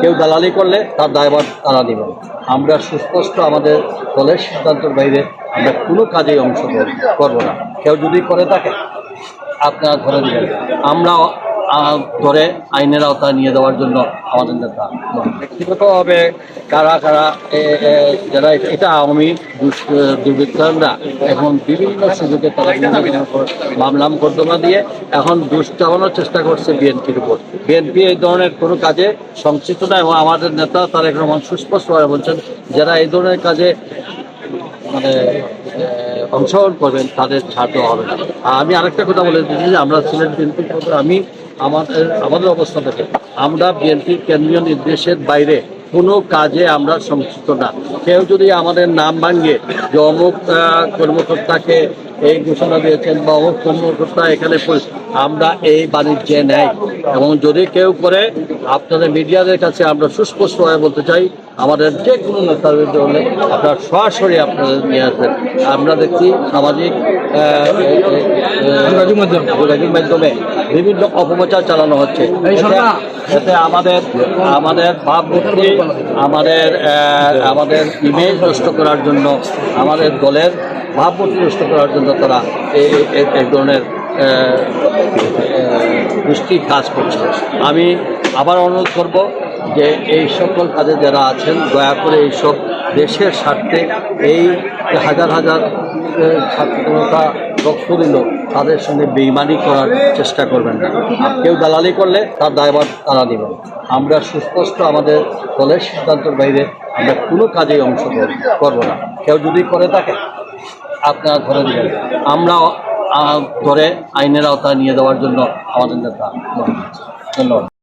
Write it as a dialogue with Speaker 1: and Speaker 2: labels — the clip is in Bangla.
Speaker 1: কেউ দালালি করলে তার দায়ভার তারা দিব আমরা সুস্পষ্ট আমাদের দলের সিদ্ধান্তের বাইরে আমরা কোনো কাজেই অংশগ্রহণ করব না। কেউ যদি করে থাকে আপনারা ধরে দেবেন আমরা ধরে আইনের আওতায় নিয়ে দেওয়ার জন্য আমাদের নেতা ব্যক্তিগতভাবে কারা কারা যারা এটা আওয়ামী দুর্বৃত্তরা এখন বিভিন্ন সুযোগে তারা মামলা মোকদ্দমা দিয়ে এখন দুষ চালানোর চেষ্টা করছে বিএনপির উপর। বিএনপি এই ধরনের কোনো কাজে সংশ্লিষ্ট না এবং আমাদের নেতা তারেক রহমান সুস্পষ্টভাবে বলছেন, যারা এই ধরনের কাজে মানে অংশগ্রহণ করবেন তাদের ছাড় হবে না। আমি আরেকটা কথা বলে দিচ্ছি যে আমরা সিলেট বিএনপি আমি আমাদের আমাদের অবস্থা থেকে আমরা বিএনপির কেন্দ্রীয় নির্দেশের বাইরে কোনো কাজে আমরা সংশ্লিষ্ট না। কেউ যদি আমাদের নাম ভাঙ্গে যে অমুক কর্মকর্তাকে এই ঘোষণা দিয়েছেন বা অমুক কর্মকর্তা এখানে আমরা এই বাণিজ্যে নেই। এবং যদি কেউ করে আপনাদের মিডিয়াদের কাছে আমরা সুস্পষ্টভাবে বলতে চাই আমাদের যে কোনো নেতাদের জন্য আপনারা সরাসরি আপনাদের নিয়ে আসবেন। আমরা দেখছি সামাজিক
Speaker 2: যোগাযোগ মাধ্যম।
Speaker 1: বিভিন্ন অপপ্রচার চালানো হচ্ছে। এতে- আমাদের আমাদের ভাবমূর্তি আমাদের আমাদের ইমেজ নষ্ট করার জন্য আমাদের দলের ভাবমূর্তি নষ্ট করার জন্য তারা এই ধরনের আহ, কাজ করছে। আমি আবার অনুরোধ করব যে এই সকল কাজে যারা আছেন দয়া করে এইসব দেশের স্বার্থে এই হাজার হাজার ছাত্রতা রক্ত দিল, তাদের সঙ্গে বেইমানি করার চেষ্টা করবেন না। আর কেউ দালালি করলে তার দায়ভার তারা নেবেন আমরা সুস্পষ্ট আমাদের দলের সিদ্ধান্তের বাইরে আমরা কোনো কাজেই অংশগ্রহণ করব না। কেউ যদি করে থাকে, আপনারা ধরে দেবেন আমরা ধরে আইনের আওতায় নিয়ে দেওয়ার জন্য আমাদের নেতা ধন্যবাদ।